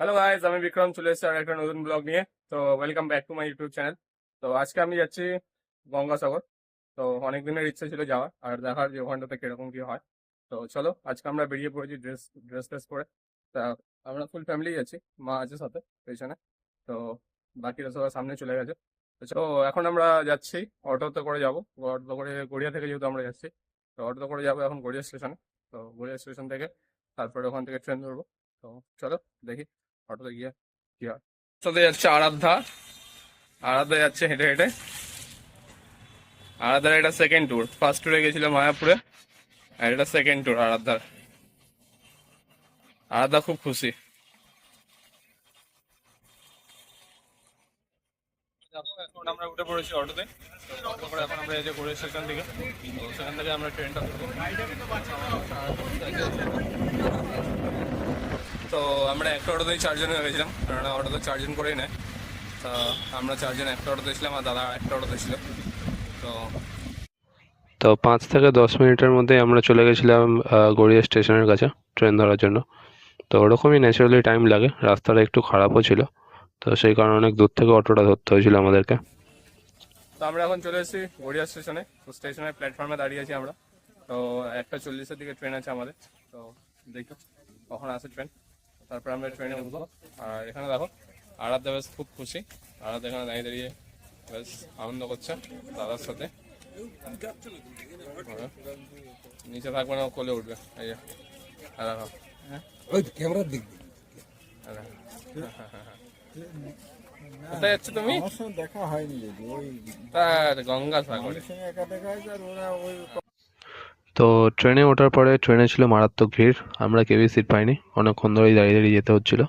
Hello guys আমি বিক্রম চলে এসেছি আর একটা নতুন ব্লগ নিয়ে। তো welcome back to my YouTube channel তো আজকে আমি যাচ্ছি গঙ্গাসাগর। তো অনেক দিনের ইচ্ছে ছিল যাওয়ার আর দেখার যে ওখানটাতে কীরকম কি হয়। তো চলো আজকে আমরা বেরিয়ে পড়েছি ড্রেস ড্রেস ট্রেস পরে তা আমরা ফুল ফ্যামিলি যাচ্ছি মা আছে সাথে পেছনে। তো বাকিরা সবাই সামনে চলে গেছে। তো চলো, এখন আমরা যাচ্ছি অটোতে করে যাব। অটো করে গড়িয়া থেকে যেহেতু আমরা যাচ্ছি তো অটোতে করে যাব এখন গড়িয়া স্টেশনে তো গড়িয়া স্টেশন থেকে তারপরে ওখান থেকে ট্রেন ধরবো। তো চলো দেখি। অটোতে গিয়ে কি হয়? যাচ্ছে আরাধ্যা আরাধ্যা যাচ্ছে হেঁটে হেঁটে। আরাধ্যার এটা সেকেন্ড ট্যুর ফার্স্ট ট্যুরে গেছিল মায়াপুরে। আর এটা সেকেন্ড ট্যুর আরাধ্যার আরাধ্যা খুব খুশি। এখন আমরা উঠে পড়েছি অটোতে। অটো এখন আমরা এই যে ঘুরে স্টেশন থেকে। সেখান থেকে আমরা ট্রেনটা তো আমরা একটা অটোতেই চারজন হয়ে গেছিলাম কারণ অটোতে চারজন করেই নেয়। তা আমরা চারজন একটা অটোতে ছিলাম আর দাদা একটা অটোতে ছিল। তো তো পাঁচ থেকে দশ মিনিটের মধ্যে আমরা চলে গেছিলাম গড়িয়া স্টেশনের কাছে ট্রেন ধরার জন্য। তো ওরকমই ন্যাচারালি টাইম লাগে রাস্তাটা একটু খারাপও ছিল। তো সেই কারণে অনেক দূর থেকে অটোটা ধরতে হয়েছিল আমাদেরকে। তো আমরা এখন চলে এসেছি গড়িয়া স্টেশনে। তো স্টেশনের প্ল্যাটফর্মে দাঁড়িয়ে আছি আমরা। তো একটা চল্লিশের দিকে ট্রেন আছে আমাদের। তো দেখো কখন আসে ট্রেন। তারপর আমরা ট্রেনে উঠবো। আর এখানে দেখো আরাধ্যা বেশ খুব খুশি। আরাধ্যা এখানে দাঁড়িয়ে দাঁড়িয়ে বেশ আনন্দ করছে দাদার সাথে। হ্যাঁ। নিচে থাকবে না কোলে উঠবে। এই যে ওই ক্যামেরার দিক। কোথায় যাচ্ছ তুমি? দেখা হয়নি তার গঙ্গা সাগরে। ওর সঙ্গে একা দেখা হয়েছে আর ওরা ওই তো ট্রেনে ওঠার পরে ট্রেনে ছিল মারাত্মক ভিড়, আমরা কেউই সিট পাইনি। অনেকক্ষণ ধরেই দাঁড়িয়ে দাঁড়িয়ে যেতে হচ্ছিল।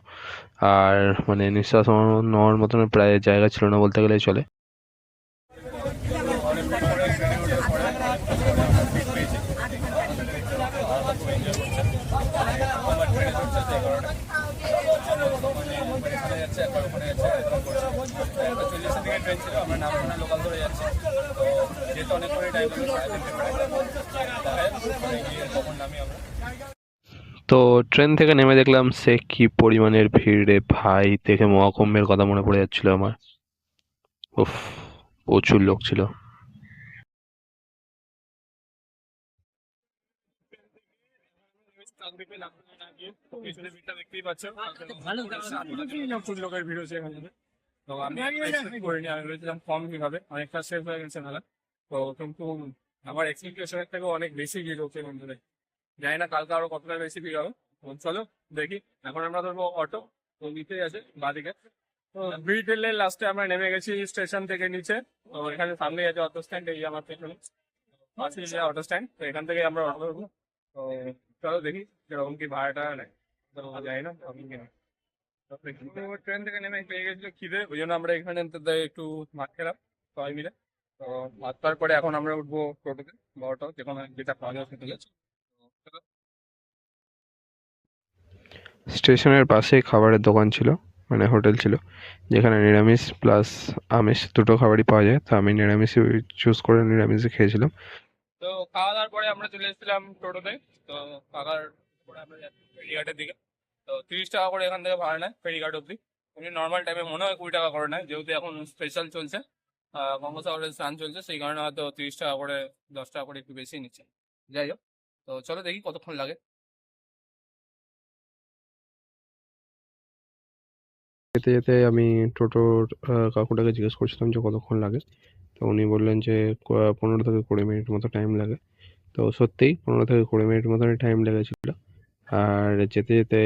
আর মানে নিঃশ্বাস নেওয়ার- মতন প্রায় জায়গা ছিল না বলতে গেলেই চলে। আমরা নাম লোকাল ধরে যাচ্ছি। তো ট্রেন থেকে নেমে দেখলাম সে কি পরিমাণের ভিড়ে ভাই, দেখে মহাকুম্ভের কথা মনে পড়ে যাচ্ছিল আমার। উফ, প্রচুর লোক ছিল। লোকের ভিড় তো আমি কম অনেকটা সেফ হয়ে গেছে মেলা তো কিন্তু আমার এক্সপেকটেশনের থেকে অনেক বেশি ভিড় হচ্ছে মন্দিরে জানি না কালকে আরও কতটা বেশি ভিড় হবে। চলো দেখি। এখন আমরা ধরবো অটো তো নিচেই আছে বাদিকে। ভিড় ঠেলে লাস্টে আমরা নেমে গেছি স্টেশন থেকে নিচে। তো এখানে সামনেই আছে অটো স্ট্যান্ড এই আমার পেছনে। পাশে যে অটো স্ট্যান্ড তো এখান থেকে আমরা অটো ধরবো। তো চলো দেখি কীরকম কি ভাড়াটা নেয়। তো জানি না ট্রেন থেকে নেমে পেয়ে গেছিল খিদে। ওই জন্য আমরা এখানে একটু ভাত খেলাম সবাই মিলে। তো খাওয়ার পরে এখন আমরা উঠবো টোটোতে বা অটো যেখানে যেটা পাওয়া যায় সেটা স্টেশনের পাশেই খাবারের দোকান ছিল মানে হোটেল ছিল যেখানে নিরামিষ প্লাস আমিষ দুটো খাবারই পাওয়া যায়। তো আমি নিরামিষই চুজ করে নিরামিষই খেয়েছিলাম। তো খাওয়া দাওয়ার পরে আমরা চলে এসেছিলাম টোটোতে তো কাকার পরে আমরা যাচ্ছি ফেরিঘাটের দিকে। তো তিরিশ টাকা করে এখান থেকে ভাড়া নেয় ফেরিঘাট অব্দি এমনি নর্মাল টাইমে মনে হয় কুড়ি টাকা করে নেয় যেহেতু এখন স্পেশাল চলছে। গঙ্গাসাগরের স্নান চলছে, সেই কারণে হয়তো তিরিশ টাকা করে, দশ টাকা করে একটু বেশি নিচ্ছে। যাই হোক, তো চলো দেখি কতক্ষণ লাগে। যেতে যেতে আমি টোটোর কাকুটাকে জিজ্ঞেস করছিলাম যে কতক্ষণ লাগে। তো উনি বললেন যে পনেরো থেকে কুড়ি মিনিট মতো টাইম লাগে। তো সত্যিই পনেরো থেকে কুড়ি মিনিট মতনই টাইম লেগেছিল। আর যেতে যেতে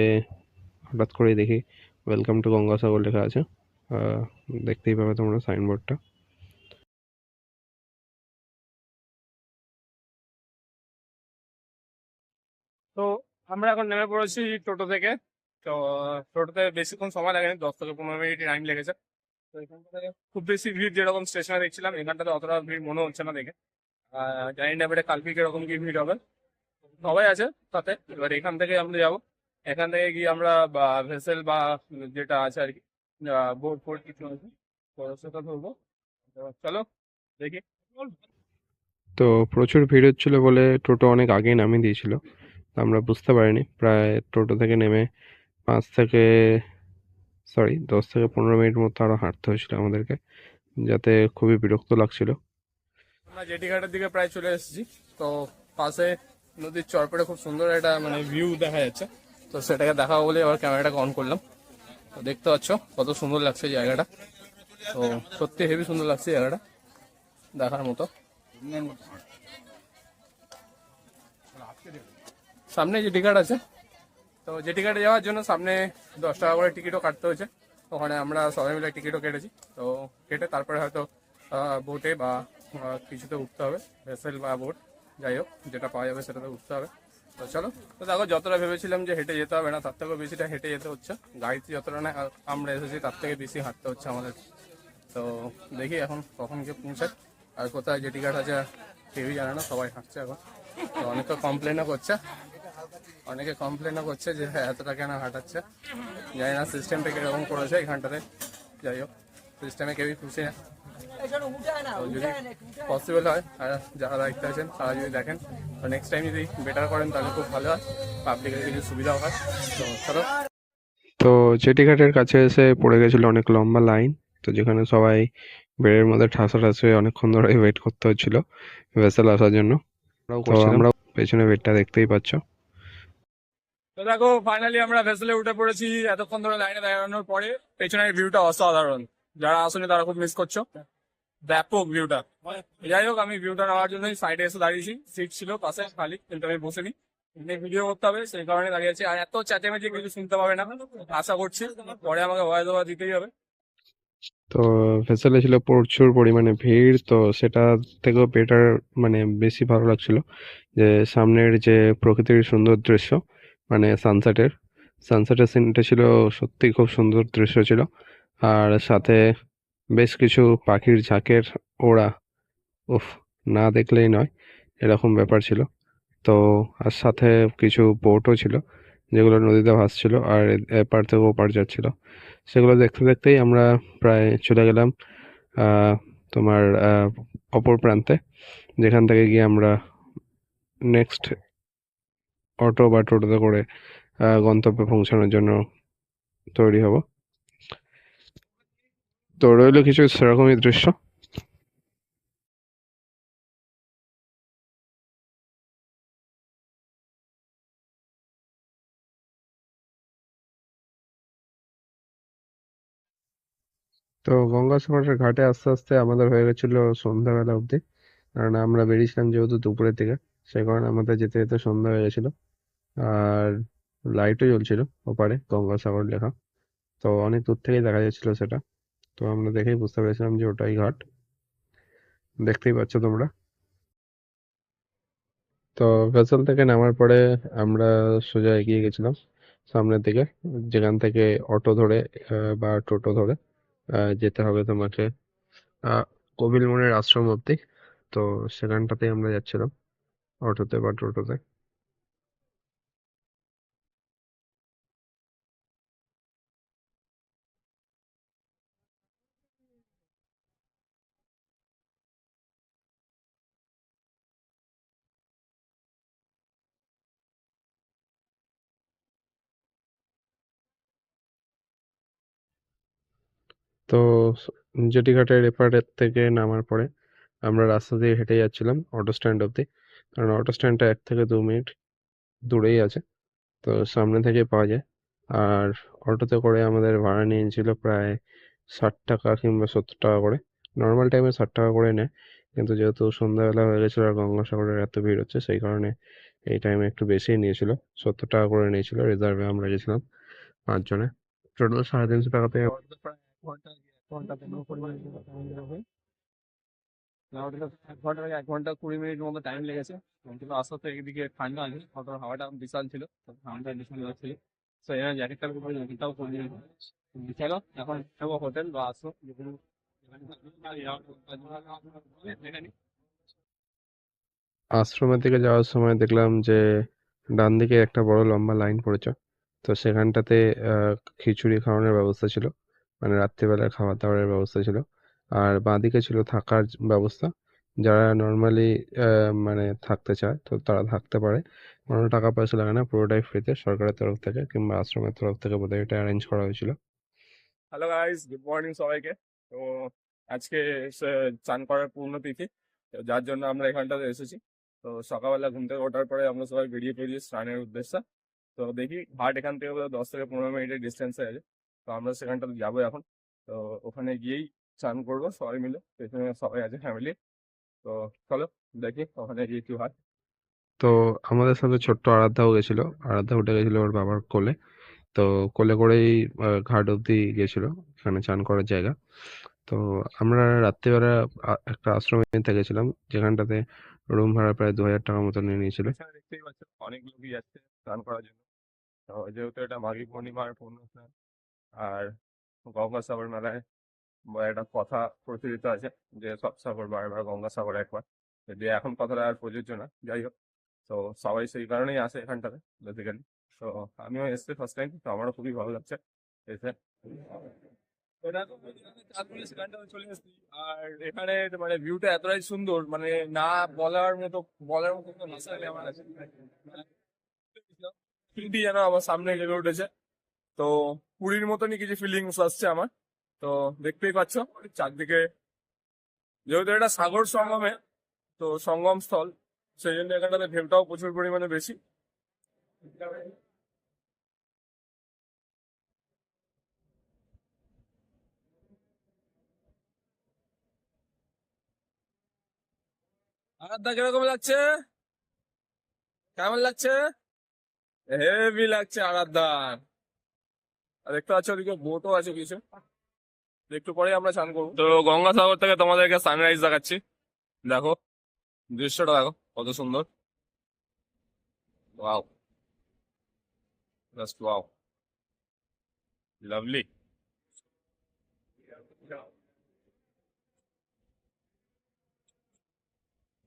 হঠাৎ করেই দেখি ওয়েলকাম টু গঙ্গাসাগর লেখা আছে। দেখতেই পাবে তোমরা সাইনবোর্ডটা আমরা এখন নেমে পড়েছি টোটো থেকে। তো, টোটোতে বেশিক্ষণ সময় লাগেনি, দশ থেকে পনেরো মিনিট টাইম লেগেছে। তো এখানটাতে খুব বেশি ভিড় যেরকম স্টেশনে দেখছিলাম, এখানটাতে অতটা ভিড় মনে হচ্ছে না দেখে। জানি না এবারে কালকে কীরকম কি ভিড় হবে। সবাই আছে তাতে, এবার এখান থেকে আমরা যাব। এখান থেকে গিয়ে আমরা ভেসেল বা যেটা আছে আর কি বোট ফোর্ট কিছু আছে সেটা ধরবো। চলো, দেখি। তো প্রচুর ভিড় হচ্ছিল বলে টোটো অনেক আগেই নামিয়ে দিয়েছিল। আমরা বুঝতে পারিনি। প্রায় টোটো থেকে নেমে পাঁচ থেকে সরি দশ থেকে পনেরো মিনিট মতো আরও হাঁটতে হয়েছিল আমাদেরকে, যাতে খুবই বিরক্ত লাগছিল। আমরা জেটি ঘাটের দিকে প্রায় চলে এসেছি। তো পাশে নদীর চরপড়ে খুব সুন্দর একটা মানে ভিউ দেখা যাচ্ছে। তো সেটাকে দেখা বলে আবার ক্যামেরাটাকে অন করলাম। তো দেখতে পাচ্ছ কত সুন্দর লাগছে জায়গাটা। তো সত্যি হেভি সুন্দর লাগছে জায়গাটা দেখার মতো। সামনে জেটি ঘাট আছে, তো জেটি ঘাটে যাওয়ার জন্য সামনে দশ টাকা করে টিকিটও কাটতে হয়েছে। ওখানে আমরা সবাই মিলে টিকিটও কেটেছি। তো কেটে তারপরে হয়তো বোটে বা কিছুতে উঠতে হবে। ভেসেল বা বোট যাই হোক, যেটা পাওয়া যাবে সেটাতে উঠতে হবে। তো চলো, তো দেখো, যতটা ভেবেছিলাম যে হেঁটে যেতে হবে না, তার থেকেও বেশিটা হেঁটে যেতে হচ্ছে। গাড়িতে যতটা না আমরা এসেছি, তার থেকে বেশি হাঁটতে হচ্ছে আমাদের। তো দেখি এখন কখন গিয়ে পৌঁছায়। আর কোথায় জেটি ঘাট আছে, কেউই জানে না, সবাই হাঁটছে এখন। তো অনেকে কমপ্লেনও করছে। অনেকে কমপ্লেনও করছে যে হ্যাঁ এতটা কেন হাঁটাচ্ছে? জানি না সিস্টেমটা কীরকম করেছে এখানটাতে। যাই হোক সিস্টেমে কেউই খুশি না। যদি পসিবল হয় আর যারা দায়িত্বে আছেন তারা যদি দেখেন তো নেক্সট টাইম যদি বেটার করেন তাহলে খুব ভালো হয়। পাবলিকের কিছু সুবিধাও হয়। তো চলো। তো জেটিঘাটের কাছে এসে পড়ে গেছিল অনেক লম্বা লাইন তো যেখানে সবাই বেডের মধ্যে ঠাসা হয়ে অনেকক্ষণ ধরে ওয়েট করতে হচ্ছিল ভেসেল আসার জন্য। আমরা পেছনে বেডটা দেখতেই পাচ্ছ। তো দেখো ফাইনালি আমরা ভেসেলে উঠে পড়েছি। এতক্ষণ ধরে লাইনে দাঁড়ানোর পরে পেছনের ভিউটা অসাধারণ। যারা আসলে তারা খুব মিস করছ। ব্যাপক ভিউটা যাই হোক, আমি ভিউটা নেওয়ার জন্য সাইডে এসে দাঁড়িয়েছি। সিট ছিল পাশে, খালি, কিন্তু আমি বসিনি। ভিডিও করতে হবে, সেই কারণে দাঁড়িয়ে আছি। আর এত চেঁচামেচি কিছু শুনতে পাবে না। আশা করছি, পরে আমাকে ভয় দেওয়া দিতেই হবে। তো ভেসেলে ছিল প্রচুর পরিমাণে ভিড়, তো সেটা থেকেও বেটার মানে বেশি ভালো লাগছিল। যে সামনের যে প্রকৃতির সুন্দর দৃশ্য মানে সানসেটের সানসেটের সিনটা ছিল সত্যি খুব সুন্দর দৃশ্য ছিল। আর সাথে বেশ কিছু পাখির ঝাঁকের ওড়া। উফ, না দেখলেই নয়, এরকম ব্যাপার ছিল। তো, আর সাথে কিছু বোটও ছিল, যেগুলো নদীতে ভাসছিল আর এপার থেকে ওপার যাচ্ছিল। সেগুলো দেখতে দেখতেই আমরা প্রায় চলে গেলাম তোমার অপর প্রান্তে। যেখান থেকে গিয়ে আমরা নেক্সট অটো বা টোটোতে করে গন্তব্যে পৌঁছানোর জন্য তৈরি হব। তো রইল কিছু সেরকমই দৃশ্য। তো গঙ্গা গঙ্গাসাগরের ঘাটে আস্তে আস্তে আমাদের হয়ে গেছিল সন্ধ্যাবেলা অবধি। কারণ আমরা বেরিয়েছিলাম যেহেতু দুপুরের দিকে, সেই কারণে আমাদের যেতে যেতে সন্ধ্যা হয়ে গেছিল। আর লাইটও জ্বলছিল ওপারে গঙ্গাসাগর লেখা। তো অনেক দূর থেকেই দেখা যাচ্ছিল সেটা। তো আমরা দেখেই বুঝতে পেরেছিলাম যে ওটাই ঘাট। দেখতেই পাচ্ছ তোমরা। তো ভেসেল থেকে নামার পরে আমরা সোজা এগিয়ে গেছিলাম সামনের দিকে। যেখান থেকে অটো ধরে বা টোটো ধরে যেতে হবে তোমাকে কপিলমুনির আশ্রম অব্দি তো সেখানটাতেই আমরা যাচ্ছিলাম, অটোতে বা টোটোতে। তো জেটিঘাটের এপারের থেকে নামার পরে আমরা রাস্তা দিয়ে হেঁটে যাচ্ছিলাম অটো স্ট্যান্ড অব্দি কারণ অটো স্ট্যান্ডটা এক থেকে দু মিনিট দূরেই আছে, তো সামনে থেকে পাওয়া যায়। আর অটোতে করে আমাদের ভাড়া নিয়েছিল প্রায় ষাট টাকা কিংবা সত্তর টাকা করে। নর্মাল টাইমে ষাট টাকা করে নেয়, কিন্তু যেহেতু সন্ধ্যাবেলা হয়ে গেছিল আর গঙ্গাসাগরের এত ভিড় হচ্ছে, সেই কারণে এই টাইমে একটু বেশিই নিয়েছিল। সত্তর টাকা করে নিয়েছিল রিজার্ভে আমরা গেছিলাম পাঁচজনে। টোটাল সাড়ে তিনশো টাকাতে প্রায় এক ঘণ্টা কুড়ি টাইম লেগেছে। এদিকে ঠান্ডা হাওয়াটা বিশাল ছিল, তো এখানে হোটেল বা আসো আশ্রমের দিকে যাওয়ার সময় দেখলাম যে, ডান দিকে একটা বড় লম্বা লাইন পড়েছে। তো সেখানটাতে খিচুড়ি খাওয়ানোর ব্যবস্থা ছিল। মানে রাত্রিবেলা খাওয়া দাওয়ার ব্যবস্থা ছিল। আর বাঁদিকে ছিল থাকার ব্যবস্থা। যারা নর্মালি মানে থাকতে চায়, তো তারা থাকতে পারে। কোনো টাকা পয়সা লাগে না, পুরোটাই ফ্রিতে সরকারের তরফ থেকে কিংবা আশ্রমের তরফ থেকে বোধহয় এটা অ্যারেঞ্জ করা হয়েছিল। হ্যালো গাইস গুড মর্নিং সবাইকে। তো আজকে চান করার পূর্ণ তিথি। যার জন্য আমরা এখানটাতে এসেছি। তো সকালবেলা ঘুম থেকে ওঠার পরে আমরা সবাই বেরিয়ে পড়েছি স্নানের উদ্দেশ্যে। তো দেখি ঘাট এখান থেকে দশ থেকে পনেরো মিনিটের ডিস্টেন্সে আছে। তো আমরা সেখানটাতে যাব এখন। তো ওখানে গিয়েই চান করব সবাই মিলে। পেছনে সবাই আছে ফ্যামিলি তো চলো দেখি ওখানে গিয়ে কি হয়। তো আমাদের সাথে ছোট্ট আরাধ্যাও গেছিল। আরাধ্যা উঠে গেছিল ওর বাবার কোলে। তো কোলে করেই ঘাট অব্দি গেছিল। এখানে চান করার জায়গা। তো আমরা রাত্রিবেলা একটা আশ্রমে থেকেছিলাম যেখানটাতে রুম ভাড়া প্রায় দু হাজার টাকার মতো নিয়ে নিয়েছিল। এখানে দেখতেই পাচ্ছ। অনেক লোকই যাচ্ছে স্নান করার জন্য। যেহেতু এটা মাঘী পূর্ণিমার পূর্ণ স্নান আর গঙ্গাসাগর মেলায় একটা কথা প্রচলিত আছে যে, সব সাগর বারবার গঙ্গাসাগর একবার যদি এখন কথাটা আর প্রযোজ্য না, যাই হোক। তো সবাই সেই কারণেই আসে এখানটাতে বেসিক্যালি তো আমিও এসছি ফার্স্ট টাইম তো আমারও খুবই ভালো লাগছে। এসে আর এখানে মানে ভিউটা এতটাই সুন্দর মানে না বলার বলার মতো কাছে। যেন আমার সামনে উঠেছে। তো পুরীর মতনই কিছু ফিলিংস আসছে আমার। তো দেখতেই পাচ্ছ, চারদিকে যেহেতু এটা সাগর সঙ্গমে, তো সঙ্গম স্থল সেই জন্য এখানটাতে ঢেউটাও প্রচুর পরিমাণে বেশি। আরাধ্যা কীরকম লাগছে? কেমন লাগছে? হেভি লাগছে আরাধ্যার আর দেখতে পাচ্ছ ওদিকে বোটও আছে কিছু। একটু পরে আমরা স্নান করব। তো গঙ্গাসাগর থেকে তোমাদেরকে সানরাইজ দেখাচ্ছি। দেখো, দৃশ্যটা দেখো, কত সুন্দর। ওয়াও জাস্ট ওয়াও লাভলি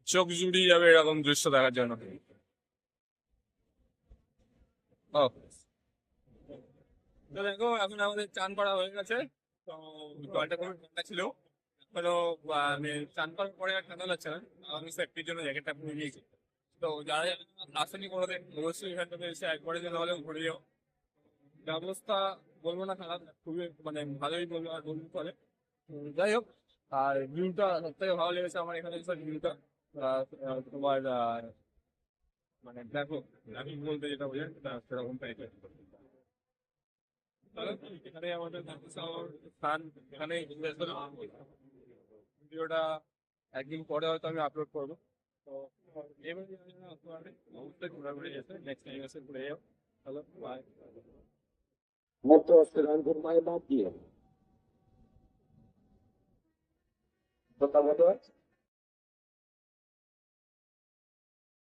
চোখ জুড়িয়ে যাবে এরকম দৃশ্য দেখার জন্য। তো দেখো এখন আমাদের চান করা হয়ে গেছে। তো জলটা খুবই ঠান্ডা ছিল। এখনও আহ, মানে চান করার পরে আর ঠান্ডা লাগছে না। আমি সেফটির জন্য জ্যাকেটটা পরে নিয়েছি। তো যারা আসেনি কোনোদিন অবশ্যই এখানটাতে এসে একবারে যেন হলেও ঘুরে যাও। ব্যবস্থা বলব না খারাপ খুবই মানে ভালোই বলব আর বলব চলে যাই হোক আর ভিউটা সব থেকে ভালো লেগেছে আমার এখানে এসে ভিউটা। তোমার মানে দেখো আমি বলতে যেটা সেটা সেরকম টাইপের এখানে আমাদের স্নান এখানে ভিডিওটা একদিন পরে হয়তো আমি আপলোড করব। তো এবার অবশ্যই ঘোরাঘুরি যেতে নেক্সট টাইম এসে ঘুরে যাও হ্যালো বাই কথা বলতে